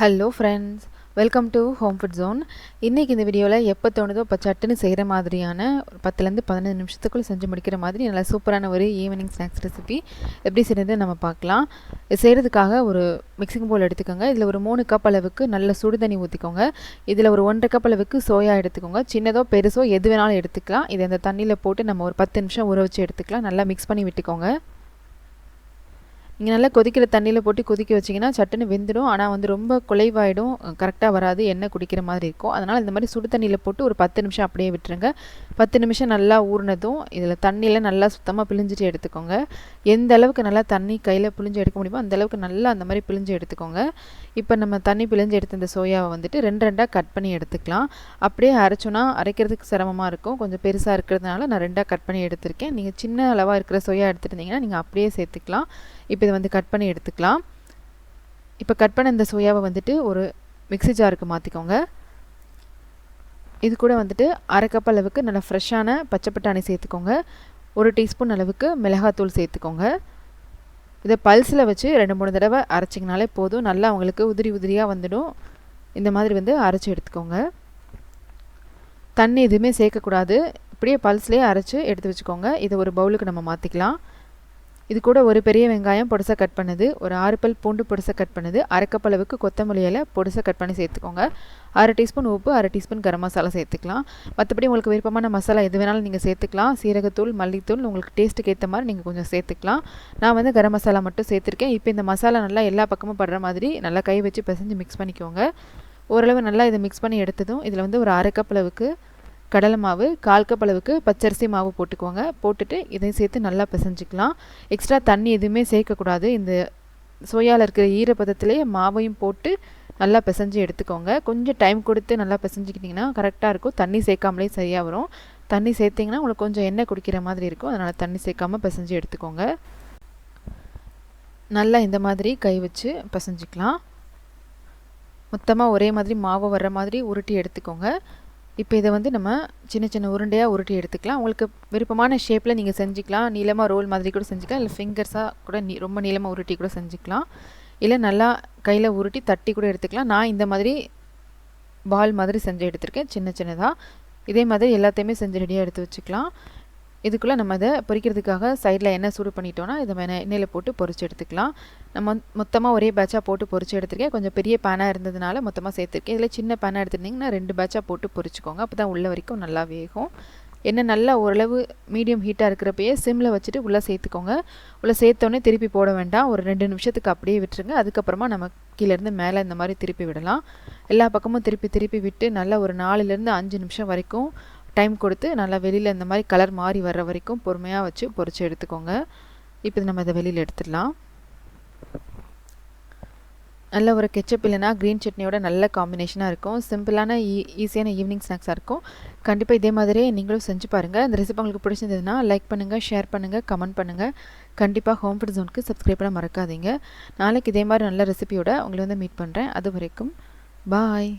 Hello friends welcome to home food zone இன்றைக்கி இந்த வீடியோவில் எப்போ தோணுதோ இப்போ சட்டுன்னு செய்கிற மாதிரியான ஒரு பத்துலேருந்து பதினஞ்சு நிமிஷத்துக்குள்ளே செஞ்சு முடிக்கிற மாதிரி நல்லா சூப்பரான ஒரு ஈவினிங் ஸ்நாக்ஸ் ரெசிபி எப்படி செய்கிறது நம்ம பார்க்கலாம். இது செய்கிறதுக்காக ஒரு மிக்சிங் பவுல் எடுத்துக்கோங்க. இதில் ஒரு மூணு கப் அளவுக்கு நல்ல சுடு தண்ணி ஊற்றிக்கோங்க இதில் ஒரு ஒன்றரை கப் அளவுக்கு சோயா எடுத்துக்கோங்க. சின்னதோ பெருசோ எது வேணாலும் எடுத்துக்கலாம். இதை அந்த தண்ணியில் போட்டு நம்ம ஒரு பத்து நிமிஷம் ஊற வச்சு எடுத்துக்கலாம். நல்லா மிக்ஸ் பண்ணி விட்டுக்கோங்க. நீங்கள் நல்லா கொதிக்கிற தண்ணியில் போட்டு கொதிக்க வச்சிங்கன்னா சட்டுன்னு வெந்துடும். ஆனால் வந்து ரொம்ப குலைவாயிடும். கரெக்டாக வராது. எண்ணெய் குடிக்கிற மாதிரி இருக்கும். அதனால் இந்த மாதிரி சுடு தண்ணியில் போட்டு ஒரு பத்து நிமிஷம் அப்படியே விட்டுருங்க. பத்து நிமிஷம் நல்லா ஊறினதும் இதில் தண்ணியில் நல்லா சுத்தமாக பிழிஞ்சிட்டு எடுத்துக்கோங்க. எந்த அளவுக்கு நல்லா தண்ணி கையில் பிழிஞ்சு எடுக்க முடியுமோ அந்த அளவுக்கு நல்லா அந்த மாதிரி பிழிஞ்சு எடுத்துக்கோங்க. இப்போ நம்ம தண்ணி பிழிஞ்சு எடுத்த இந்த சோயாவை வந்துட்டு ரெண்டு ரெண்டாக கட் பண்ணி எடுத்துக்கலாம். அப்படியே அரைச்சோன்னா அரைக்கிறதுக்கு சிரமமாக இருக்கும். கொஞ்சம் பெருசாக இருக்கிறதுனால நான் ரெண்டாக கட் பண்ணி எடுத்திருக்கேன். நீங்கள் சின்ன அளவாக இருக்கிற சோயா எடுத்துருந்தீங்கன்னா நீங்கள் அப்படியே சேர்த்துக்கலாம். இப்போ இதை வந்து கட் பண்ணி எடுத்துக்கலாம். இப்போ கட் பண்ண இந்த சோயாவை வந்துட்டு ஒரு மிக்சி ஜாருக்கு மாற்றிக்கோங்க இது கூட வந்துட்டு அரை கப் அளவுக்கு நல்லா ஃப்ரெஷ்ஷான பச்சை பட்டாணி சேர்த்துக்கோங்க. ஒரு டீஸ்பூன் அளவுக்கு மிளகாத்தூள் சேர்த்துக்கோங்க. இதை பல்ஸில் வச்சு ரெண்டு மூணு தடவை அரைச்சிங்கனாலே போதும். நல்லா உங்களுக்கு உதிரி உதிரியாக வந்துடும். இந்த மாதிரி வந்து அரைச்சி எடுத்துக்கோங்க. தண்ணி எதுவுமே சேர்க்கக்கூடாது. இப்படியே பல்ஸ்லேயே அரைச்சி எடுத்து வச்சுக்கோங்க. இதை ஒரு பவுலுக்கு நம்ம மாற்றிக்கலாம் இது கூட ஒரு பெரிய வெங்காயம் பொடிசை கட் பண்ணுது. ஒரு ஆறு பல் பூண்டு பொடிசை கட் பண்ணுது. அரைக்கப்பளவுக்கு கொத்தமல்லி இலை பொடிசை கட் பண்ணி சேர்த்துக்கோங்க. அரை டீஸ்பூன் உப்பு அரை டீஸ்பூன் கரம் மசாலா சேர்த்துக்கலாம். மற்றபடி உங்களுக்கு விருப்பமான மசாலா எது வேணாலும் நீங்கள் சேர்த்துக்கலாம். சீரகத்தூள் மல்லித்தூள் உங்களுக்கு டேஸ்ட்டுக்கு ஏற்ற மாதிரி நீங்கள் கொஞ்சம் சேர்த்துக்கலாம். நான் வந்து கரம் மசாலா மட்டும் சேர்த்துருக்கேன். இப்போ இந்த மசாலா நல்லா எல்லா பக்கமும் படுற மாதிரி நல்லா கை வச்சு பிசைஞ்சு மிக்ஸ் பண்ணிக்கோங்க. ஓரளவு நல்லா இதை மிக்ஸ் பண்ணி எடுத்ததும் இதில் வந்து ஒரு அரை கப் அளவுக்கு கடலை மாவு கால் கப் அளவுக்கு பச்சரிசி மாவு போட்டுக்கோங்க. போட்டுட்டு இதையும் சேர்த்து நல்லா பிசைஞ்சிக்கலாம். எக்ஸ்ட்ரா தண்ணி எதுவுமே சேர்க்கக்கூடாது. இந்த சோயாவில் இருக்கிற ஈரப்பதத்திலே மாவையும் போட்டு நல்லா பிசைஞ்சு எடுத்துக்கோங்க. கொஞ்சம் டைம் கொடுத்து நல்லா பிசைஞ்சிக்கிட்டிங்கன்னா கரெக்டாக இருக்கும். தண்ணி சேர்க்காமலே சரியாக வரும். தண்ணி சேர்த்திங்கன்னா உங்களுக்கு கொஞ்சம் எண்ணெய் குடிக்கிற மாதிரி இருக்கும். அதனால் தண்ணி சேர்க்காமல் பிசைஞ்சு எடுத்துக்கோங்க. நல்லா இந்த மாதிரி கை வச்சு பிசைஞ்சிக்கலாம். மொத்தமாக ஒரே மாதிரி மாவு வர்ற மாதிரி உருட்டி எடுத்துக்கோங்க. இப்போ இதை வந்து நம்ம சின்ன சின்ன உருண்டையாக உருட்டி எடுத்துக்கலாம். உங்களுக்கு விருப்பமான ஷேப்பில் நீங்கள் செஞ்சுக்கலாம். நீளமாக ரோல் மாதிரி கூட செஞ்சுக்கலாம். இல்லை ஃபிங்கர்ஸாக கூட நீ ரொம்ப நீளமாக உருட்டி கூட செஞ்சுக்கலாம். இல்லை நல்லா கையில் உருட்டி தட்டி கூட எடுத்துக்கலாம். நான் இந்த மாதிரி பால் மாதிரி செஞ்சு எடுத்திருக்கேன். சின்ன சின்னதாக இதே மாதிரி எல்லாத்தையுமே செஞ்சு ரெடியாக எடுத்து வச்சுக்கலாம். இதுக்குள்ளே நம்ம அதை பொரிக்கிறதுக்காக சைடில் எண்ணெய் சூடு பண்ணிட்டோன்னா இதை எண்ணெயில் போட்டு பொரிச்சு எடுத்துக்கலாம். நம்ம மொத்தமாக ஒரே பேட்சாக போட்டு பொரிச்சு எடுத்துருக்கேன். கொஞ்சம் பெரிய பேனாக இருந்ததுனால மொத்தமாக சேர்த்துருக்கேன். இதில் சின்ன பேனாக எடுத்துருந்தீங்கன்னா ரெண்டு பேட்சாக போட்டு பொரிச்சுக்கோங்க அப்போ தான் உள்ள வரைக்கும் நல்லா வேகும். எண்ணெய் நல்லா ஓரளவு மீடியம் ஹீட்டாக இருக்கிறப்பயே சிம்மில் வச்சுட்டு உள்ளே சேர்த்துக்கோங்க. உள்ளே சேர்த்தோன்னே திருப்பி போட வேண்டாம். ஒரு ரெண்டு நிமிஷத்துக்கு அப்படியே விட்டுருங்க. அதுக்கப்புறமா நம்ம கீழேருந்து மேலே இந்த மாதிரி திருப்பி விடலாம். எல்லா பக்கமும் திருப்பி திருப்பி விட்டு நல்லா ஒரு நாலுலேருந்து அஞ்சு நிமிஷம் வரைக்கும் டைம் கொடுத்து நல்லா வெளியில் இந்த மாதிரி கலர் மாறி வர்ற வரைக்கும் பொறுமையாக வச்சு பொறிச்சு எடுத்துக்கோங்க. இப்போ நம்ம இதை வெளியில் எடுத்துடலாம். நல்ல ஒரு கெச்சப் இல்லைனா க்ரீன் சட்னியோட நல்ல காம்பினேஷனாக இருக்கும். சிம்பிளான ஈ ஈஸியான ஈவினிங் ஸ்நாக்ஸாக இருக்கும். கண்டிப்பாக இதே மாதிரியே நீங்களும் செஞ்சு பாருங்கள் இந்த ரெசிபி உங்களுக்கு பிடிச்சிருந்ததுன்னா லைக் பண்ணுங்கள் ஷேர் பண்ணுங்கள் கமெண்ட் பண்ணுங்கள் கண்டிப்பாக ஹோம் ஃபுட் ஜோனுக்கு சப்ஸ்கிரைப் பண்ண மறக்காதீங்க. நாளைக்கு இதே மாதிரி நல்ல ரெசிபியோட உங்களை வந்து மீட் பண்ணுறேன் அது வரைக்கும் பாய்